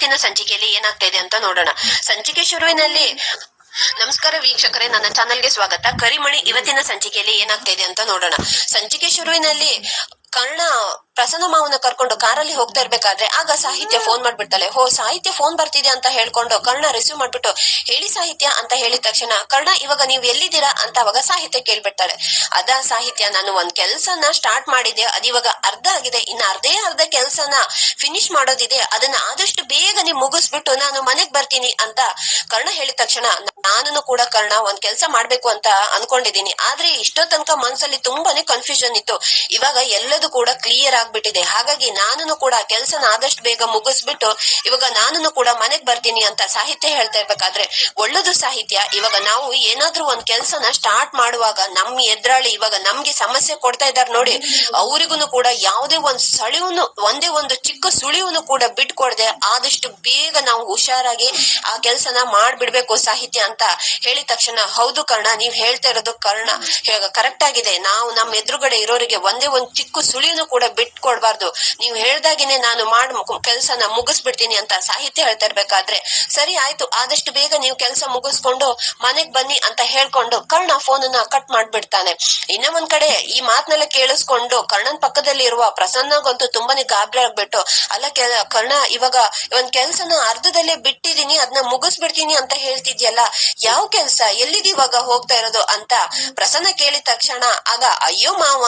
ಇವತ್ತಿನ ಸಂಚಿಕೆಯಲ್ಲಿ ಏನಾಗ್ತಾ ಇದೆ ಅಂತ ನೋಡೋಣ. ಸಂಚಿಕೆ ಶುರುವಿನಲ್ಲಿ ನಮಸ್ಕಾರ ವೀಕ್ಷಕರೇ, ನನ್ನ ಚಾನೆಲ್ಗೆ ಸ್ವಾಗತ. ಕರಿಮಣಿ ಇವತ್ತಿನ ಸಂಚಿಕೆಯಲ್ಲಿ ಏನಾಗ್ತಾ ಇದೆ ಅಂತ ನೋಡೋಣ. ಸಂಚಿಕೆ ಶುರುವಿನಲ್ಲಿ ಕರ್ಣ ಪ್ರಸನ್ನ ಮಾವನ ಕರ್ಕೊಂಡು ಕಾರಲ್ಲಿ ಹೋಗ್ತಾ ಇರ್ಬೇಕಾದ್ರೆ ಆಗ ಸಾಹಿತ್ಯ ಫೋನ್ ಮಾಡ್ಬಿಡ್ತಾಳೆ. ಹೋ, ಸಾಹಿತ್ಯ ಫೋನ್ ಬರ್ತಿದೆ ಅಂತ ಹೇಳ್ಕೊಂಡು ಕರ್ಣ ರಿಸೀವ್ ಮಾಡ್ಬಿಟ್ಟು, ಹೇಳಿ ಸಾಹಿತ್ಯ ಅಂತ ಹೇಳಿದ ತಕ್ಷಣ ಕರ್ಣ, ಇವಾಗ ನೀವು ಎಲ್ಲಿದ್ದೀರಾ ಅಂತ ಅವಾಗ ಸಾಹಿತ್ಯ ಕೇಳ್ಬಿಡ್ತಾಳೆ. ಅದ ಸಾಹಿತ್ಯ, ನಾನು ಒಂದ್ ಕೆಲ್ಸನ ಸ್ಟಾರ್ಟ್ ಮಾಡಿದೆ ಅದಿವಾಗ ಅರ್ಧ ಆಗಿದೆ, ಇನ್ನು ಅರ್ಧೇ ಅರ್ಧ ಕೆಲ್ಸನ ಫಿನಿಶ್ ಮಾಡೋದಿದೆ, ಅದನ್ನ ಆದಷ್ಟು ಬೇಗನೆ ಮುಗಿಸ್ಬಿಟ್ಟು ನಾನು ಮನೆಗ್ ಬರ್ತೀನಿ ಅಂತ ಕರ್ಣ ಹೇಳಿದ ತಕ್ಷಣ ನಾನು ಕೂಡ ಕರ್ಣ ಒಂದ್ ಕೆಲ್ಸ ಮಾಡ್ಬೇಕು ಅಂತ ಅನ್ಕೊಂಡಿದೀನಿ ಆದ್ರೆ ಇಷ್ಟೋ ತನಕ ಮನ್ಸಲ್ಲಿ ತುಂಬಾನೇ ಕನ್ಫ್ಯೂಷನ್ ಇತ್ತು. ಇವಾಗ ಎಲ್ಲದೂ ಕೂಡ ಕ್ಲಿಯರ್ ಆಗ್ಬಿಟ್ಟಿದೆ. ಹಾಗಾಗಿ ನಾನು ಕೂಡ ಕೆಲಸನ ಆದಷ್ಟು ಬೇಗ ಮುಗಿಸ್ಬಿಟ್ಟು ಇವಾಗ ನಾನು ಕೂಡ ಮನೆಗ್ ಬರ್ತೀನಿ ಅಂತ ಸಾಹಿತ್ಯ ಹೇಳ್ತಾ ಇರ್ಬೇಕಾದ್ರೆ ಒಳ್ಳೇದು ಸಾಹಿತ್ಯ. ಇವಾಗ ನಾವು ಏನಾದ್ರೂ ಒಂದ್ ಕೆಲ್ಸನ ಸ್ಟಾರ್ಟ್ ಮಾಡುವಾಗ ನಮ್ ಎದುರಾಳಿ ಇವಾಗ ನಮ್ಗೆ ಸಮಸ್ಯೆ ಕೊಡ್ತಾ ಇದ್ದಾರೆ ನೋಡಿ ಅವರಿಗೂ ಕೂಡ ಯಾವುದೇ ಒಂದ್ ಸಳಿವನು, ಒಂದೇ ಒಂದು ಚಿಕ್ಕ ಸುಳಿವನು ಕೂಡ ಬಿಟ್ಕೊಡ್ದೆ ಆದಷ್ಟು ಬೇಗ ನಾವು ಹುಷಾರಾಗಿ ಆ ಕೆಲ್ಸನ ಮಾಡ್ಬಿಡ್ಬೇಕು ಸಾಹಿತ್ಯ ಅಂತ ಹೇಳಿದ ತಕ್ಷಣ, ಹೌದು ಕರ್ಣ, ನೀವ್ ಹೇಳ್ತಾ ಇರೋದು ಕರ್ಣ ಕರೆಕ್ಟ್ ಆಗಿದೆ. ನಾವು ನಮ್ಮ ಎದುರುಗಡೆ ಇರೋರಿಗೆ ಒಂದೇ ಒಂದ್ ಚಿಕ್ಕ ಸುಳಿನು ಕೂಡ ಬಿಟ್ಕೊಡ್ಬಾರ್ದು ನೀವು ಹೇಳ್ದಾಗಿನೇ ನಾನು ಮಾಡ್ ಕೆಲ್ಸನ ಮುಗಿಸ್ಬಿಡ್ತೀನಿ ಅಂತ ಸಾಹಿತ್ಯ ಹೇಳ್ತಾ ಇರ್ಬೇಕಾದ್ರೆ ಸರಿ ಆಯ್ತು, ಆದಷ್ಟು ಬೇಗ ನೀವು ಕೆಲಸ ಮುಗಿಸ್ಕೊಂಡು ಮನೆಗ್ ಬನ್ನಿ ಅಂತ ಹೇಳ್ಕೊಂಡು ಕರ್ಣ ಫೋನ್ ಅನ್ನ ಕಟ್ ಮಾಡ್ಬಿಡ್ತಾನೆ. ಇನ್ನ ಒಂದ್ ಕಡೆ ಈ ಮಾತ್ನೆಲ್ಲ ಕೇಳಿಸ್ಕೊಂಡು ಕರ್ಣನ್ ಪಕ್ಕದಲ್ಲಿ ಇರುವ ಪ್ರಸನ್ನಗಂತೂ ತುಂಬಾನೇ ಗಾಬ್ರಿ ಆಗ್ಬಿಟ್ಟು, ಅಲ್ಲ ಕರ್ಣ, ಇವಾಗ ಒಂದ್ ಕೆಲ್ಸನ ಅರ್ಧದಲ್ಲೇ ಬಿಟ್ಟಿದೀನಿ ಅದನ್ನ ಮುಗಿಸ್ಬಿಡ್ತೀನಿ ಅಂತ ಹೇಳ್ತಿದ್ಯಲ್ಲ, ಯಾವ ಕೆಲ್ಸ? ಎಲ್ಲಿದ್ ಇವಾಗ ಹೋಗ್ತಾ ಇರೋದು ಅಂತ ಪ್ರಸನ್ನ ಕೇಳಿದ ತಕ್ಷಣ, ಆಗ ಅಯ್ಯೋ ಮಾವ,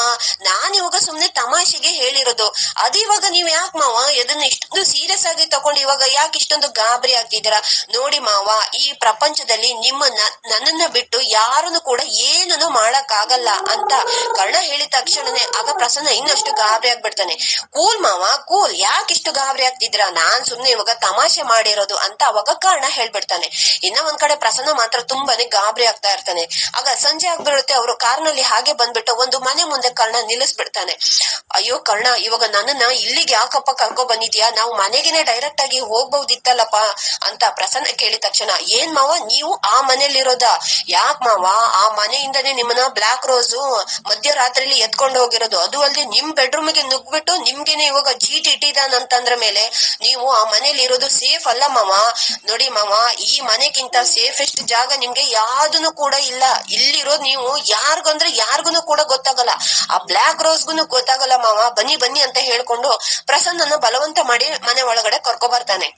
ನಾನ್ ಇವಾಗ ಸುಮ್ನೆ ತಮಾಷೆಗೆ ಹೇಳಿರೋದು. ಅದು ಇವಾಗ ನೀವ್ ಯಾಕೆ ಮಾವ ಇದನ್ನ ಇಷ್ಟೊಂದು ಸೀರಿಯಸ್ ಆಗಿ ತಗೊಂಡು ಇವಾಗ ಯಾಕೆ ಇಷ್ಟೊಂದು ಗಾಬರಿ ಆಗ್ತಿದ್ದೀರಾ? ನೋಡಿ ಮಾವ, ಈ ಪ್ರಪಂಚದಲ್ಲಿ ನಿಮ್ಮನ್ನ, ನನ್ನನ್ನ ಬಿಟ್ಟು ಯಾರನ್ನು ಕೂಡ ಏನನ್ನು ಮಾಡಕ್ ಆಗಲ್ಲ ಅಂತ ಕರ್ಣ ಹೇಳಿದ ತಕ್ಷಣನೇ ಆಗ ಪ್ರಸನ್ನ ಇನ್ನಷ್ಟು ಗಾಬರಿ ಆಗ್ಬಿಡ್ತಾನೆ. ಕೂಲ್ ಮಾವ, ಕೂಲ್. ಯಾಕೆ ಇಷ್ಟು ಗಾಬರಿ ಆಗ್ತಿದ್ರ ನಾನ್ ಸುಮ್ನೆ ಇವಾಗ ತಮಾಷೆ ಮಾಡಿರೋದು ಅಂತ ಅವಾಗ ಕರ್ಣ ಹೇಳ್ಬಿಡ್ತಾನೆ. ಇನ್ನ ಒಂದ್ ಕಡೆ ಪ್ರಸನ್ನ ಮಾತ್ರ ತುಂಬಾನೇ ಗಾಬರಿ ಆಗ್ತಾ ಇರ್ತಾನೆ. ಆಗ ಸಂಜೆ ಆಗ್ಬಿಡುತ್ತೆ, ಅವರು ಕಾರ್ನಲ್ಲಿ ಹಾಗೆ ಬಂದ್ಬಿಟ್ಟು ಒಂದು ಮನೆ ಮುಂದೆ ಕರ್ಣ ನಿಲ್ಲಿಸ್ಬಿಡ್ತಾನೆ. ಅಯ್ಯೋ ಕರ್ಣ ಇವಾಗ ನನ್ನನ್ನ ಇಲ್ಲಿಗೆ ಯಾಕಪ್ಪ ಕರ್ಕೊ ಬಂದಿದ್ಯಾ? ನಾವು ಮನೆಗೆನೆ ಡೈರೆಕ್ಟ್ ಆಗಿ ಹೋಗ್ಬಹುದಿತ್ತಲ್ಲಪ್ಪ ಅಂತ ಪ್ರಸನ್ನ ಕೇಳಿದ ತಕ್ಷಣ, ಏನ್ ಮಾವ, ನೀವು ಆ ಮನೇಲಿರೋದ ಯಾಕ್ ಮಾವ, ಆ ಮನೆಯಿಂದನೇ ನಿಮ್ಮನ್ನ ಬ್ಲಾಕ್ ರೋಸು ಮಧ್ಯರಾತ್ರಿಲಿ ಎತ್ಕೊಂಡು ಹೋಗಿರೋದು? ಅದು ಅಲ್ಲದೆ ನಿಮ್ ಬೆಡ್ರೂಮ್ಗೆ ನುಗ್ಬಿಟ್ಟು ನಿಮ್ಗೆನೆ ಇವಾಗ ಚೀಟ್ ಇಟ್ಟಿದಾನಂತಂದ್ರ ಮೇಲೆ ನೀವು ಆ ಮನೇಲಿ ಇರೋದು ಸೇಫ್ ಅಲ್ಲ ಮಾವ? ನೋಡಿ ಮಾವ, ಈ ಮನೆಗಿಂತ ಸೇಫೆಸ್ಟ್ ಜಾಗ ನಿಮ್ಗೆ ಯಾವ್ದನು ಕೂಡ ಇಲ್ಲ. ಇಲ್ಲಿರೋದು ನೀವು ಯಾರ್ಗಂದ್ರೆ ಯಾರ್ಗುನು ಕೂಡ ಗೊತ್ತಾಗಲ್ಲ. ಆ ಬ್ಲಾಕ್ ರೋಸ್ಗೂ ಗೊತ್ತಾಗಲ್ಲ ಮಾವ. ಬನ್ನಿ ಬನ್ನಿ ಅಂತ ಹೇಳ್ಕೊಂಡು ಪ್ರಸನ್ನನ ಬಲವಂತ ಮಾಡಿ ಮನೆ ಒಳಗಡೆ ಕರ್ಕೊ ಬರ್ತಾನೆ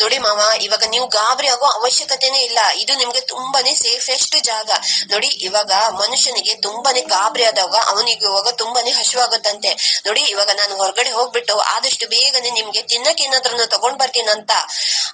ನೋಡಿ ಮಾವ, ಇವಾಗ ನೀವು ಗಾಬರಿ ಆಗೋ ಅವಶ್ಯಕತೆನೇ ಇಲ್ಲ. ಇದು ನಿಮ್ಗೆ ತುಂಬಾನೇ ಸೇಫೆಸ್ಟ್ ಜಾಗ. ನೋಡಿ, ಇವಾಗ ಮನುಷ್ಯನಿಗೆ ತುಂಬಾನೇ ಗಾಬರಿ ಆದಾಗ ಅವನಿಗೆ ಇವಾಗ ತುಂಬಾನೇ ಹಸಿವಾಗುತ್ತಂತೆ ನೋಡಿ, ಇವಾಗ ನಾನು ಹೊರಗಡೆ ಹೋಗ್ಬಿಟ್ಟು ಆದಷ್ಟು ಬೇಗನೆ ನಿಮ್ಗೆ ತಿನ್ನಕ್ಕೆ ಏನಾದ್ರೂ ತಗೊಂಡ್ ಬರ್ತೀನಂತ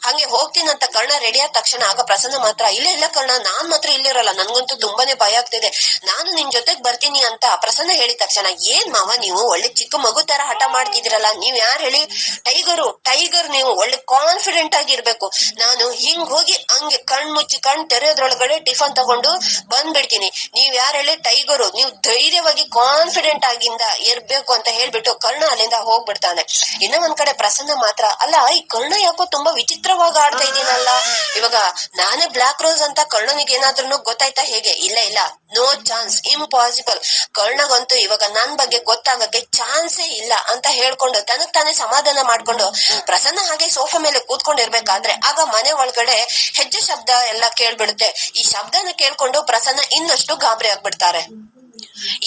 ಹಂಗೆ ಹೋಗ್ತೀನಂತ ಕರ್ಣ ರೆಡಿ ಆದ ತಕ್ಷಣ ಆಗ ಪ್ರಸನ್ನ ಮಾತ್ರ, ಇಲ್ಲ ಇಲ್ಲ ಕರ್ಣ, ನಾನ್ ಮಾತ್ರ ಇಲ್ಲಿರಲ್ಲ ನನ್ಗಂತೂ ತುಂಬಾನೇ ಭಯ ಆಗ್ತಿದೆ. ನಾನು ನಿಮ್ ಜೊತೆಗ್ ಬರ್ತೀನಿ ಅಂತ ಪ್ರಸನ್ನ ಹೇಳಿದ ತಕ್ಷಣ, ಏನ್ ಮಾವ ನೀವು ಒಳ್ಳೆ ಚಿಕ್ಕ ಮಗು ತರ ಹಠ ಮಾಡ್ತಿದಿರಲ್ಲ ನೀವ್ ಯಾರು ಹೇಳಿ? ಟೈಗರು ಟೈಗರ್ ನೀವು ಒಳ್ಳೆ ಕಾನ್ಫಿಡೆಂಟ್ ಆಗಿರ್ಬೇಕು ನಾನು ಹಿಂಗ್ ಹೋಗಿ ಹಂಗೆ ಕಣ್ ಮುಚ್ಚಿ ಕಣ್ ತೆರೆಯೋದ್ರೊಳಗಡೆ ಟಿಫನ್ ತಗೊಂಡು ಬಂದ್ಬಿಡ್ತೀನಿ. ನೀವ್ ಯಾರು ಹೇಳಿ? ಟೈಗರು. ನೀವು ಧೈರ್ಯವಾಗಿ ಕಾನ್ಫಿಡೆಂಟ್ ಆಗಿಂದ ಇರ್ಬೇಕು ಅಂತ ಹೇಳ್ಬಿಟ್ಟು ಕರ್ಣ ಅಲ್ಲಿಂದ ಹೋಗ್ಬಿಡ್ತಾನೆ. ಇನ್ನ ಒಂದ್ ಕಡೆ ಪ್ರಸನ್ನ ಮಾತ್ರ ಅಲ್ಲ, ಈ ಕರ್ಣ ಯಾಕೋ ತುಂಬಾ ವಿಚಿತ್ರವಾಗಿ ಆಡ್ತಾ ಇದೀನಲ್ಲ ಇವಾಗ ನಾನೇ ಬ್ಲಾಕ್ ರೋಸ್ ಅಂತ ಕರ್ಣನಿಗೆ ಏನಾದ್ರೂ ಗೊತ್ತಾಯ್ತಾ ಹೇಗೆ? ಇಲ್ಲ ಇಲ್ಲ. ನೋ ಚಾನ್ಸ್ ಇಂಪಾಸಿಬಲ್ ಕರ್ಣಗಂತೂ ಇವಾಗ ನನ್ ಬಗ್ಗೆ ಗೊತ್ತಾಗಕ್ಕೆ ಚಾನ್ಸೇ ಇಲ್ಲ ಅಂತ ಹೇಳ್ಕೊಂಡು ತನಗ್ ತಾನೇ ಸಮಾಧಾನ ಮಾಡ್ಕೊಂಡು ಪ್ರಸನ್ನ ಹಾಗೆ ಸೋಫಾ ಮೇಲೆ ಕೂತ್ಕೊಂಡಿರ್ಬೇಕಾದ್ರೆ ಆಗ ಮನೆ ಒಳಗಡೆ ಹೆಜ್ಜೆ ಶಬ್ದ ಎಲ್ಲ ಕೇಳ್ಬಿಡುತ್ತೆ. ಈ ಶಬ್ದನ ಕೇಳ್ಕೊಂಡು ಪ್ರಸನ್ನ ಇನ್ನಷ್ಟು ಗಾಬರಿ ಆಗ್ಬಿಡ್ತಾರೆ.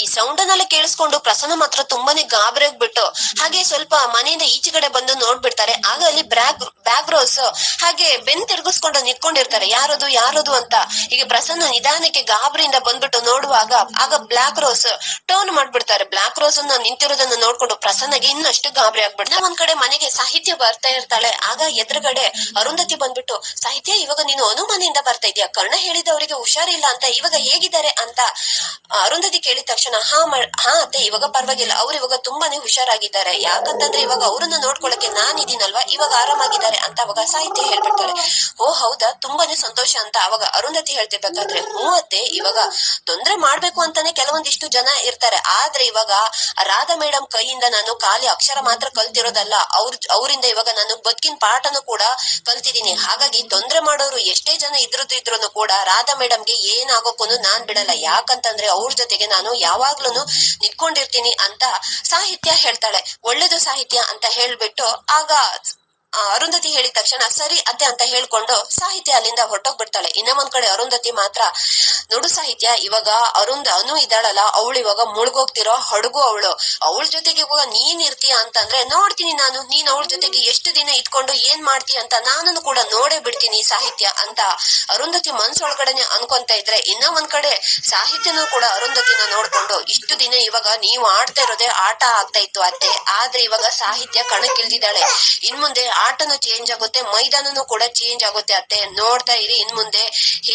ಈ ಸೌಂಡ್ ಅನ್ನೆಲ್ಲ ಕೇಳಿಸ್ಕೊಂಡು ಪ್ರಸನ್ನ ಮಾತ್ರ ತುಂಬಾನೇ ಗಾಬರಿ ಆಗ್ಬಿಟ್ಟು ಹಾಗೆ ಸ್ವಲ್ಪ ಮನೆಯಿಂದ ಈಚೆಗಡೆ ಬಂದು ನೋಡ್ಬಿಡ್ತಾರೆ. ಆಗ ಅಲ್ಲಿ ಬ್ಯಾಗ್ ಬ್ಯಾಗ್ ರೋಸ್ ಹಾಗೆ ಬೆನ್ ತಿರ್ಗಿಸ್ಕೊಂಡು ನಿಂತ್ಕೊಂಡಿರ್ತಾರೆ. ಯಾರದು ಯಾರದು ಅಂತ. ಈಗ ಪ್ರಸನ್ನ ನಿಧಾನಕ್ಕೆ ಗಾಬರಿಯಿಂದ ಬಂದ್ಬಿಟ್ಟು ನೋಡುವಾಗ ಆಗ ಬ್ಲಾಕ್ ರೋಸ್ ಟರ್ನ್ ಮಾಡ್ಬಿಡ್ತಾರೆ. ಬ್ಲಾಕ್ ರೋಸ್ ಅನ್ನ ನಿಂತಿರೋದನ್ನ ನೋಡ್ಕೊಂಡು ಪ್ರಸನ್ನಗೆ ಇನ್ನಷ್ಟು ಗಾಬರಿ ಆಗ್ಬಿಡ್ತಾರೆ. ಒಂದ್ ಕಡೆ ಮನೆಗೆ ಸಾಹಿತ್ಯ ಬರ್ತಾ ಇರ್ತಾಳೆ. ಆಗ ಎದುರುಗಡೆ ಅರುಂಧತಿ ಬಂದ್ಬಿಟ್ಟು, ಸಾಹಿತ್ಯ, ಇವಾಗ ನೀನು ಅನುಮಾನಿಯಿಂದ ಬರ್ತಾ ಇದೀಯ? ಕರ್ಣ ಹೇಳಿದವರಿಗೆ ಹುಷಾರಿಲ್ಲ ಅಂತ, ಇವಾಗ ಹೇಗಿದ್ದಾರೆ? ಅಂತ ಅರುಂಧತಿ ಕೇಳಿದ ತಕ್ಷಣ, ಹಾ ಹಾ, ಅತ್ತೆ, ಇವಾಗ ಪರವಾಗಿಲ್ಲ. ಅವ್ರು ಇವಾಗ ತುಂಬಾನೇ ಹುಷಾರಾಗಿದ್ದಾರೆ. ಯಾಕಂತಂದ್ರೆ ಇವಾಗ ಅವ್ರನ್ನ ನೋಡ್ಕೊಳಕ್ಕೆ ನಾನ್ ಇದೀನಲ್ವಾ? ಇವಾಗ ಆರಾಮಾಗಿದ್ದಾರೆ ಅಂತ ಅವಾಗ ಸಾಹಿತ್ಯ ಹೇಳ್ಬಿಡ್ತಾರೆ. ಓ, ಹೌದಾ? ತುಂಬಾನೇ ಸಂತೋಷ ಅಂತ ಅವಾಗ ಅರುಂಧತಿ ಹೇಳ್ತಿರ್ಬೇಕಾದ್ರೆ, ಹ್ಞೂ ಅತ್ತೆ, ಇವಾಗ ತೊಂದ್ರೆ ಮಾಡ್ಬೇಕು ಅಂತಾನೆ ಕೆಲವೊಂದಿಷ್ಟು ಜನ ಇರ್ತಾರೆ. ಆದ್ರೆ ಇವಾಗ ರಾಧಾ ಮೇಡಮ್ ಕೈಯಿಂದ ನಾನು ಖಾಲಿ ಅಕ್ಷರ ಮಾತ್ರ ಕಲ್ತಿರೋದಲ್ಲ. ಅವ್ರ, ಅವರಿಂದ ಇವಾಗ ನಾನು ಬದುಕಿನ ಪಾಠನು ಕೂಡ ಕಲ್ತಿದೀನಿ ಹಾಗಾಗಿ ತೊಂದ್ರೆ ಮಾಡೋರು ಎಷ್ಟೇ ಜನ ಇದ್ರದ್ದು ಇದ್ರು ಕೂಡ ರಾಧಾ ಮೇಡಮ್ಗೆ ಏನಾಗೋಕ್ಕೂ ನಾನ್ ಬಿಡಲ್ಲ. ಯಾಕಂತಂದ್ರೆ ಅವ್ರ ಜೊತೆಗೆ ನಾನು ಯಾವಾಗ್ಲೂ ನಿಂತ್ಕೊಂಡಿರ್ತೀನಿ ಅಂತ ಸಾಹಿತ್ಯ ಹೇಳ್ತಾಳೆ. ಒಳ್ಳೇದು ಸಾಹಿತ್ಯ ಅಂತ ಹೇಳ್ಬಿಟ್ಟು ಆಗ ಅರುಂಧತಿ ಹೇಳಿದ ತಕ್ಷಣ ಸರಿ ಅತ್ತೆ ಅಂತ ಹೇಳ್ಕೊಂಡು ಸಾಹಿತ್ಯ ಅಲ್ಲಿಂದ ಹೊರಟೋಗ್ಬಿಡ್ತಾಳೆ. ಇನ್ನ ಒಂದ್ ಕಡೆ ಅರುಂಧತಿ ಮಾತ್ರ, ನೋಡು ಸಾಹಿತ್ಯ, ಇವಾಗ ಅರುಂಧ ಅನು ಇದ್ದಾಳಲ್ಲ, ಅವಳು ಇವಾಗ ಮುಳುಗೋಗ್ತಿರೋ ಹಡಗು ಅವಳು. ಅವಳ ಜೊತೆಗೆ ಇವಾಗ ನೀನ್ ಇರ್ತೀಯ ಅಂತಂದ್ರೆ ನೋಡ್ತೀನಿ ನಾನು. ನೀನ್ ಅವಳ ಜೊತೆಗೆ ಎಷ್ಟು ದಿನ ಇದ್ಕೊಂಡು ಏನ್ ಮಾಡ್ತೀಯ ಅಂತ ನಾನು ಕೂಡ ನೋಡೇ ಬಿಡ್ತೀನಿ ಸಾಹಿತ್ಯ ಅಂತ ಅರುಂಧತಿ ಮನ್ಸೊಳಗಡೆನೆ ಅನ್ಕೊಂತ ಇದ್ರೆ ಇನ್ನ ಒಂದ್ ಕಡೆ ಸಾಹಿತ್ಯನೂ ಕೂಡ ಅರುಂಧತಿನ ನೋಡ್ಕೊಂಡು ಇಷ್ಟು ದಿನ ಇವಾಗ ನೀವು ಆಡ್ತಾ ಇರೋದೇ ಆಟ ಆಗ್ತಾ ಇತ್ತು ಅತ್ತೆ. ಆದ್ರೆ ಇವಾಗ ಸಾಹಿತ್ಯ ಕಣಕ್ಕಿಳಿದಿದ್ದಾಳೆ. ಇನ್ ಮುಂದೆ ಆಟನು ಚೇಂಜ್ ಆಗುತ್ತೆ, ಮೈದಾನನು ಕೂಡ ಚೇಂಜ್ ಆಗುತ್ತೆ ಅತ್ತೆ. ನೋಡ್ತಾ ಇರಿ ಇನ್ ಮುಂದೆ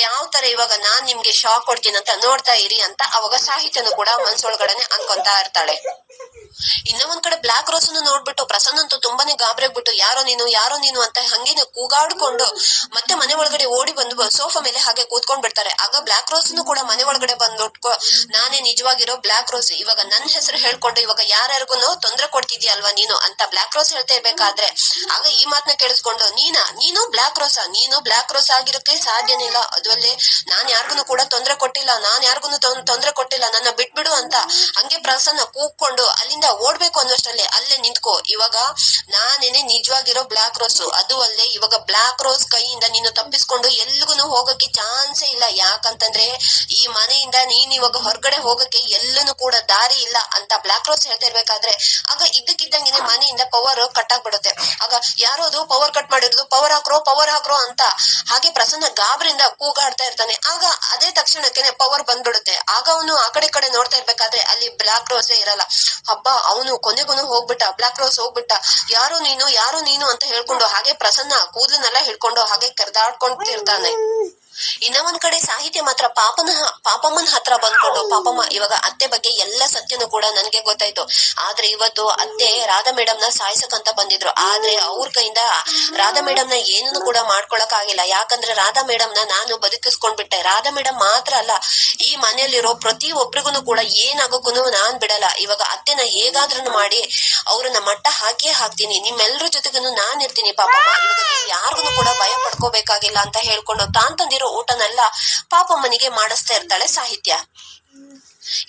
ಯಾವ ತರ ಇವಾಗ ನಾನ್ ನಿಮ್ಗೆ ಶಾಕ್ ಕೊಡ್ತೀನಿ ಅಂತ ನೋಡ್ತಾ ಇರಿ ಅಂತ ಅವಾಗ ಸಾಹಿತ್ಯನು ಕೂಡ ಮನ್ಸೊಳಗಡೆನೆ ಅನ್ಕೊಂತಾ ಇರ್ತಾಳೆ. ಇನ್ನ ಒಂದ್ ಕಡೆ ಬ್ಲಾಕ್ ರೋಸ್ ನೋಡ್ಬಿಟ್ಟು, ಪ್ರಸನ್ನ ಅಂತೂ ತುಂಬಾನೇ ಗಾಬರಿ ಆಗ್ಬಿಟ್ಟು, ಯಾರೋ ನೀನು ಯಾರೋ ನೀನು ಅಂತ ಹಂಗೇನೆ ಕೂಗಾಡ್ಕೊಂಡು ಮತ್ತೆ ಮನೆ ಒಳಗಡೆ ಓಡಿ ಬಂದು ಸೋಫಾ ಮೇಲೆ ಹಾಗೆ ಕೂತ್ಕೊಂಡ್ ಬಿಡ್ತಾರೆ. ಆಗ ಬ್ಲಾಕ್ ರೋಸ್ ಕೂಡ ಮನೆ ಒಳಗಡೆ ಬಂದು ನಾನೇ ನಿಜವಾಗಿರೋ ಬ್ಲಾಕ್ ರೋಸ್ ಇವಾಗ ನನ್ನ ಹೆಸರು ಹೇಳ್ಕೊಂಡು ಇವಾಗ ಯಾರ್ಯಾರಿಗೂ ತೊಂದ್ರೆ ಕೊಡ್ತಿದ್ಯಲ್ವಾ ನೀನು ಅಂತ ಬ್ಲಾಕ್ ರೋಸ್ ಹೇಳ್ತಾ ಇರ್ಬೇಕಾದ್ರೆ, ಆಗ ಈ ಮಾತನ್ನ ಕೇಳಿಸ್ಕೊಂಡು, ನೀನಾ, ನೀನು ಬ್ಲಾಕ್ ರೋಸಾ ನೀನು ಬ್ಲಾಕ್ ರೋಸ್ ಆಗಿರೋಕೆ ಸಾಧ್ಯನಿಲ್ಲ. ಇಲ್ಲ ಅದು ಅಲ್ಲೇ ನಾನ್ ಯಾರಿಗೂ ಕೂಡ ತೊಂದ್ರೆ ಕೊಟ್ಟಿಲ್ಲ, ನಾನ್ ಯಾರಿಗೂ ತೊಂದ್ರೆ ಕೊಟ್ಟಿಲ್ಲ, ನನ್ನ ಬಿಟ್ಬಿಡು ಅಂತ ಹಂಗೆ ಪ್ರಸನ್ನ ಕೂಗ್ಕೊಂಡು ಅಲ್ಲಿಂದ ಓಡ್ಬೇಕು ಅನ್ನೋಷ್ಟಲ್ಲೇ, ಅಲ್ಲೇ ನಿಂತ್ಕೋ. ಇವಾಗ ನಾನೇನೆ ನಿಜವಾಗಿರೋ ಬ್ಲಾಕ್ ರೋಸ್ ಅದು ಅಲ್ಲೇ ಇವಾಗ ಬ್ಲಾಕ್ ರೋಸ್ ಕೈಯಿಂದ ನೀನು ತಪ್ಪಿಸ್ಕೊಂಡು ಎಲ್ಗೂ ಹೋಗಕ್ಕೆ ಚಾನ್ಸೇ ಇಲ್ಲ. ಯಾಕಂತಂದ್ರೆ ಈ ಮನೆಯಿಂದ ನೀನ್ ಇವಾಗ ಹೊರಗಡೆ ಹೋಗಕ್ಕೆ ಎಲ್ಲೂ ಕೂಡ ದಾರಿ ಇಲ್ಲ ಅಂತ ಬ್ಲಾಕ್ ರೋಸ್ ಹೇಳ್ತಿರ್ಬೇಕಾದ್ರೆ ಆಗ ಇದ್ದಕ್ಕಿದ್ದಂಗೆನೆ ಮನೆಯಿಂದ ಪವರ್ ಕಟ್ ಆಗ್ಬಿಡುತ್ತೆ. ಆಗ ಯಾರೋ ಅದು ಪವರ್ ಕಟ್ ಮಾಡಿರೋದು? ಪವರ್ ಹಾಕ್ರೋ ಪವರ್ ಹಾಕ್ರೋ ಅಂತ. ಹಾಗೆ ಪ್ರಸನ್ನ ಗಾಬರಿಂದ ಕೂಗಾಡ್ತಾ ಇರ್ತಾನೆ. ಆಗ ಅದೇ ತಕ್ಷಣಕ್ಕೆ ಪವರ್ ಬಂದ್ಬಿಡುತ್ತೆ. ಆಗ ಅವನು ಆ ಕಡೆ ಕಡೆ ನೋಡ್ತಾ ಇರ್ಬೇಕಾದ್ರೆ ಅಲ್ಲಿ ಬ್ಲಾಕ್ ರೋಸೇ ಇರಲ್ಲ. ಹಬ್ಬ, ಅವನು ಕೊನೆಗೂ ಹೋಗ್ಬಿಟ್ಟ. ಬ್ಲಾಕ್ ರೋಸ್ ಹೋಗ್ಬಿಟ್ಟ. ಯಾರು ನೀನು ಯಾರು ನೀನು ಅಂತ ಹೇಳ್ಕೊಂಡು ಹಾಗೆ ಪ್ರಸನ್ನ ಕೂದಲನ್ನೆಲ್ಲ ಹಿಡ್ಕೊಂಡು ಹಾಗೆ ಕರೆದಾಡ್ಕೊಂತಿರ್ತಾನೆ ಇನ್ನ ಒಂದ್ ಕಡೆ ಸಾಹಿತ್ಯ ಮಾತ್ರ ಪಾಪನ, ಪಾಪಮ್ಮನ ಹತ್ರ ಬಂದ್ಕೊಂಡು, ಪಾಪಮ್ಮ ಇವಾಗ ಅತ್ತೆ ಬಗ್ಗೆ ಎಲ್ಲ ಸತ್ಯನೂ ಕೂಡ ನನ್ಗೆ ಗೊತ್ತಾಯ್ತು. ಆದ್ರೆ ಇವತ್ತು ಅತ್ತೆ ರಾಧಾ ಮೇಡಮ್ನ ಸಾಯಿಸಕಂತ ಬಂದಿದ್ರು. ಆದ್ರೆ ಅವ್ರ ಕೈಯಿಂದ ರಾಧಾ ಮೇಡಮ್ನ ಏನನ್ನು ಕೂಡ ಮಾಡ್ಕೊಳಕ್ ಆಗಿಲ್ಲ ಯಾಕಂದ್ರೆ ರಾಧಾ ಮೇಡಮ್ನ ನಾನು ಬದುಕಿಸ್ಕೊಂಡ್ಬಿಟ್ಟೆ. ರಾಧಾ ಮೇಡಮ್ ಮಾತ್ರ ಅಲ್ಲ, ಈ ಮನೆಯಲ್ಲಿರೋ ಪ್ರತಿ ಒಬ್ರಿಗೂ ಕೂಡ ಏನಾಗಕ್ಕೂ ನಾನ್ ಬಿಡಲ್ಲ. ಇವಾಗ ಅತ್ತೆನ ಹೇಗಾದ್ರೂ ಮಾಡಿ ಅವ್ರನ್ನ ಮಟ್ಟ ಹಾಕಿಯೇ ಹಾಕ್ತೀನಿ. ನಿಮ್ಮೆಲ್ಲರ ಜೊತೆಗೂ ನಾನ್ ಇರ್ತೀನಿ ನೀವು ಯಾರಿಗೂ ಕೂಡ ಭಯ ಪಡ್ಕೋಬೇಕಾಗಿಲ್ಲ ಅಂತ ಹೇಳ್ಕೊಂಡು ತಾನ್ ತಂದಿರೋ ಊಟನೆಲ್ಲ ಪಾಪಮ್ಮನಿಗೆ ಮಾಡಿಸ್ತಾ ಇರ್ತಾಳೆ ಸಾಹಿತ್ಯ.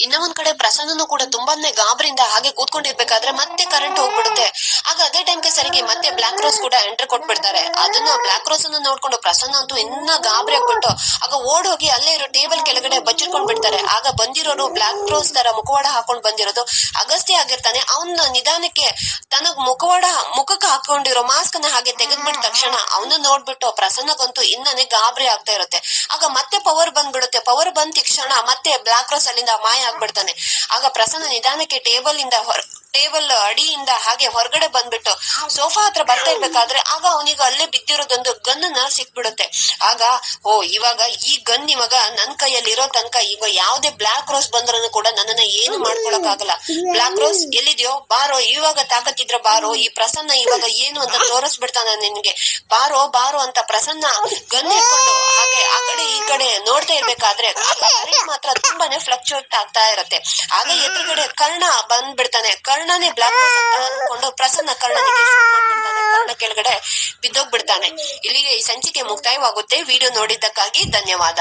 ಇನ್ನ ಒಂದ್ ಕಡೆ ಪ್ರಸನ್ನನು ಕೂಡ ತುಂಬಾನೇ ಗಾಬರಿಯಿಂದ ಹಾಗೆ ಕೂತ್ಕೊಂಡಿರ್ಬೇಕಾದ್ರೆ ಮತ್ತೆ ಕರೆಂಟ್ ಹೋಗ್ಬಿಡುತ್ತೆ. ಆಗ ಅದೇ ಟೈಮ್ಗೆ ಸರಿಗೆ ಮತ್ತೆ ಬ್ಲಾಕ್ ರೋಸ್ ಕೂಡ ಎಂಟ್ರಿ ಕೊಟ್ಬಿಡ್ತಾರೆ. ಅದನ್ನ ಬ್ಲಾಕ್ ರೋಸ್ ಅನ್ನು ನೋಡ್ಕೊಂಡು ಪ್ರಸನ್ನ ಅಂತೂ ಇನ್ನ ಗಾಬರಿ ಆಗ್ಬಿಟ್ಟು ಆಗ ಓಡೋಗಿ ಅಲ್ಲೇ ಇರೋ ಟೇಬಲ್ ಕೆಳಗಡೆ ಬಚ್ಚಿಟ್ಕೊಂಡ್ ಬಿಡ್ತಾರೆ ಆಗ ಬಂದಿರೋರು ಬ್ಲಾಕ್ ರೋಸ್ ತರ ಮುಖವಾಡ ಹಾಕೊಂಡ್ ಬಂದಿರೋದು ಅಗಸ್ತ್ಯ ಆಗಿರ್ತಾನೆ. ಅವನ ನಿಧಾನಕ್ಕೆ ತನಗ್ ಮುಖವಾಡ, ಮುಖಕ್ಕೆ ಹಾಕೊಂಡಿರೋ ಮಾಸ್ಕ್ ಅನ್ನ ಹಾಗೆ ತೆಗೆದ್ಬಿಟ್ಟ ತಕ್ಷಣ ಅವನ ನೋಡ್ಬಿಟ್ಟು ಪ್ರಸನ್ನಗಂತೂ ಇನ್ನನೇ ಗಾಬರಿ ಆಗ್ತಾ ಇರುತ್ತೆ. ಆಗ ಮತ್ತೆ ಪವರ್ ಬಂದ್ಬಿಡುತ್ತೆ. ಪವರ್ ಬಂದ ತಕ್ಷಣ ಮತ್ತೆ ಬ್ಲಾಕ್ ರೋಸ್ ಅಲ್ಲಿಂದ ಮಾಯ ಆಗ್ಬಿಡ್ತಾನೆ ಆಗ ಪ್ರಸನ್ನ ನಿಧಾನಕ್ಕೆ ಟೇಬಲ್ ಇಂದ ಹೊರ ಟೇಬಲ್ ಅಡಿಯಿಂದ ಹಾಗೆ ಹೊರಗಡೆ ಬಂದ್ಬಿಟ್ಟು ಸೋಫಾ ಹತ್ರ ಬರ್ತಾ ಇರ್ಬೇಕಾದ್ರೆ ಆಗ ಅವನಿಗೆ ಅಲ್ಲೇ ಬಿದ್ದಿರೋದೊಂದು ಗನ್ನ ಸಿಕ್ಬಿಡುತ್ತೆ. ಆಗ, ಓ, ಇವಾಗ ಈ ಗನ್ ಇವಾಗ ನನ್ ಕೈಯಲ್ಲಿ ಇರೋ ತನಕ ಈಗ ಯಾವ್ದೇ ಬ್ಲಾಕ್ ರೋಸ್ ಬಂದ್ರೂ ಕೂಡ ನನ್ನನ್ನ ಏನು ಮಾಡ್ಕೊಳಕ್ ಆಗಲ್ಲ ಬ್ಲಾಕ್ ರೋಸ್ ಎಲ್ಲಿದ್ಯೋ? ಬಾರೋ, ಇವಾಗ ತಾಕತ್ತಿದ್ರ ಬಾರೋ, ಈ ಪ್ರಸನ್ನ ಇವಾಗ ಏನು ಅಂತ ತೋರಿಸ್ಬಿಡ್ತಾನ ನಿನ್ಗೆ. ಬಾರೋ ಬಾರೋ ಅಂತ ಪ್ರಸನ್ನ ಗನ್ ಹಿಡ್ಕೊಂಡು ಹಾಗೆ ಆ ಕಡೆ ಈ ಕಡೆ ನೋಡ್ತಾ ಇರ್ಬೇಕಾದ್ರೆ ತುಂಬಾನೇ ಫ್ಲಕ್ಚುಯೇಟ್ ಆಗ್ತಾ ಇರುತ್ತೆ. ಆಗ ಎದುರುಗಡೆ ಕರ್ಣ ಬಂದ್ಬಿಡ್ತಾನೆ. ಕರ್ಣನೇ ಬ್ಲಾಕ್ ರೋಸ್ ಅಂತ ಅನ್ಕೊಂಡು ಪ್ರಸನ್ನ ಕರ್ಣನಿಗೆ ಕರ್ಣ ಕೆಳಗಡೆ ಬಿದ್ದೋಗ್ಬಿಡ್ತಾನೆ. ಇಲ್ಲಿಗೆ ಈ ಸಂಚಿಕೆ ಮುಕ್ತಾಯವಾಗುತ್ತೆ. ವಿಡಿಯೋ ನೋಡಿದ್ದಕ್ಕಾಗಿ ಧನ್ಯವಾದ.